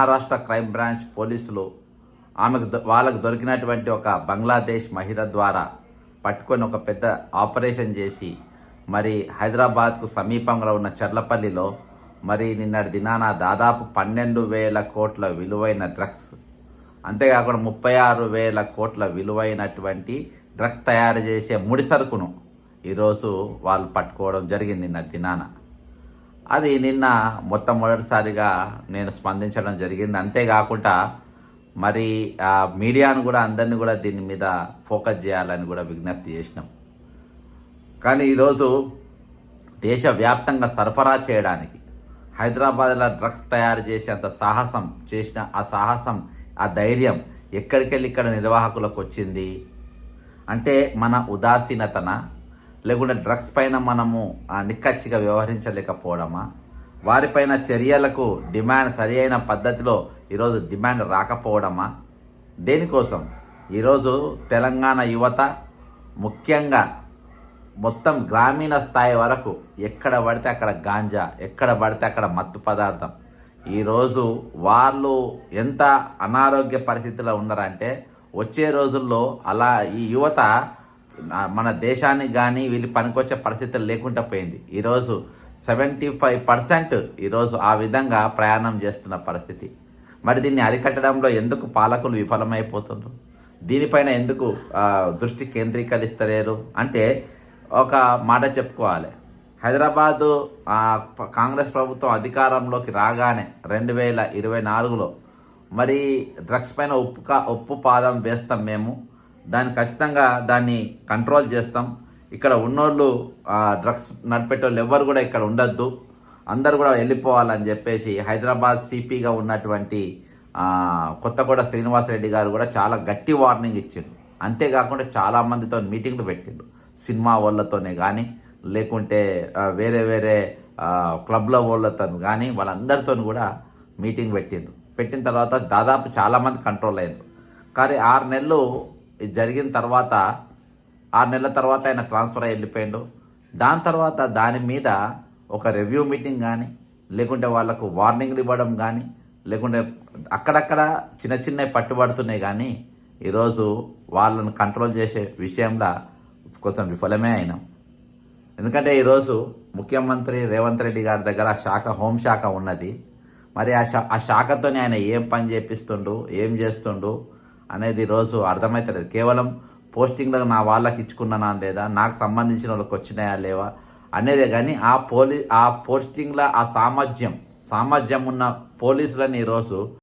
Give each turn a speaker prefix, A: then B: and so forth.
A: Maharashtra crime branch పోలీసులు ఆమెకు వాళ్ళకు దొరికినటువంటి ఒక బంగ్లాదేశ్ మహిళ ద్వారా పట్టుకొని ఒక పెద్ద ఆపరేషన్ చేసి మరి హైదరాబాద్కు సమీపంలో ఉన్న చర్లపల్లిలో మరి నిన్నటి దినాన దాదాపు పన్నెండు వేల కోట్ల విలువైన డ్రగ్స్ అంతేకాకుండా ముప్పై ఆరు వేల కోట్ల విలువైనటువంటి డ్రగ్స్ తయారు చేసే ముడి సరుకును ఈరోజు వాళ్ళు పట్టుకోవడం జరిగింది నిన్నటి దినాన. అది నిన్న మొట్టమొదటిసారిగా నేను స్పందించడం జరిగింది. అంతేకాకుండా మరి ఆ మీడియాను కూడా అందరినీ కూడా దీని మీద ఫోకస్ చేయాలని కూడా విజ్ఞప్తి చేసినాం. కానీ ఈరోజు దేశవ్యాప్తంగా సరఫరా చేయడానికి హైదరాబాద్లో డ్రగ్స్ తయారు చేసేంత సాహసం చేసిన ఆ సాహసం ఆ ధైర్యం ఎక్కడికెళ్ళి ఇక్కడ నిర్వాహకులకు వచ్చింది? అంటే మన ఉదాసీనతన? లేకుండా డ్రగ్స్ పైన మనము నిక్కచ్చిగా వ్యవహరించలేకపోవడమా? వారిపైన చర్యలకు డిమాండ్ సరి అయిన పద్ధతిలో ఈరోజు డిమాండ్ రాకపోవడమా? దేనికోసం? ఈరోజు తెలంగాణ యువత ముఖ్యంగా మొత్తం గ్రామీణ స్థాయి వరకు ఎక్కడ పడితే అక్కడ గాంజా ఎక్కడ పడితే అక్కడ మత్తు పదార్థం. ఈరోజు వాళ్ళు ఎంత అనారోగ్య పరిస్థితిలో ఉన్నారంటే వచ్చే రోజుల్లో అలా ఈ యువత మన దేశానికి కానీ వీళ్ళు పనికొచ్చే పరిస్థితులు లేకుండా పోయింది. ఈరోజు సెవెంటీ ఫైవ్ పర్సెంట్ ఈరోజు ఆ విధంగా ప్రయాణం చేస్తున్న పరిస్థితి. మరి దీన్ని అరికట్టడంలో ఎందుకు పాలకులు విఫలమైపోతున్నారు దీనిపైన ఎందుకు దృష్టి కేంద్రీకరిస్తలేరు? అంటే ఒక మాట చెప్పుకోవాలి. హైదరాబాదు కాంగ్రెస్ ప్రభుత్వం అధికారంలోకి రాగానే రెండు వేల ఇరవై నాలుగులో మరి డ్రగ్స్ పైన ఉప్పు కా ఉప్పు పాదం వేస్తాం మేము. దాన్ని ఖచ్చితంగా దాన్ని కంట్రోల్ చేస్తాం. ఇక్కడ ఉన్నోళ్ళు డ్రగ్స్ నడిపేటోళ్ళు ఎవ్వరు కూడా ఇక్కడ ఉండొద్దు. అందరు కూడా వెళ్ళిపోవాలని చెప్పేసి హైదరాబాద్ సిపిగా ఉన్నటువంటి కొత్తగూడ శ్రీనివాసరెడ్డి గారు కూడా చాలా గట్టి వార్నింగ్ ఇచ్చిండు. అంతేకాకుండా చాలామందితో మీటింగ్లు పెట్టిండు. సినిమా వాళ్ళతోనే కానీ లేకుంటే వేరే వేరే క్లబ్ల వాళ్ళతో కానీ వాళ్ళందరితో కూడా మీటింగ్ పెట్టిండు. పెట్టిన తర్వాత దాదాపు చాలామంది కంట్రోల్ అయ్యారు కానీ ఆరు నెలలు జరిగిన తర్వాత ఆరు నెలల తర్వాత ఆయన ట్రాన్స్ఫర్ అయ్యి వెళ్ళిపోయిండు. దాని తర్వాత దాని మీద ఒక రివ్యూ మీటింగ్ కానీ లేకుంటే వాళ్ళకు వార్నింగ్లు ఇవ్వడం కానీ లేకుంటే అక్కడక్కడ చిన్న చిన్నవి పట్టుబడుతున్నాయి కానీ ఈరోజు వాళ్ళను కంట్రోల్ చేసే విషయంలో కొంచెం విఫలమే అయినాం. ఎందుకంటే ఈరోజు ముఖ్యమంత్రి రేవంత్ రెడ్డి గారి దగ్గర ఆ శాఖ హోంశాఖ ఉన్నది. మరి ఆ శా ఆ శాఖతోనే ఆయన ఏం పని చేపిస్తుండు ఏం చేస్తుండు అనేది రోజు అర్థమవుతలేదు కేవలం పోస్టింగ్లకు నా వాళ్ళకి ఇచ్చుకున్నానా లేదా నాకు సంబంధించిన వాళ్ళకి వచ్చినాయా లేవా అనేదే కానీ ఆ పోలీ ఆ పోస్టింగ్ల ఆ సామర్థ్యం సామర్థ్యం ఉన్న పోలీసులని ఈరోజు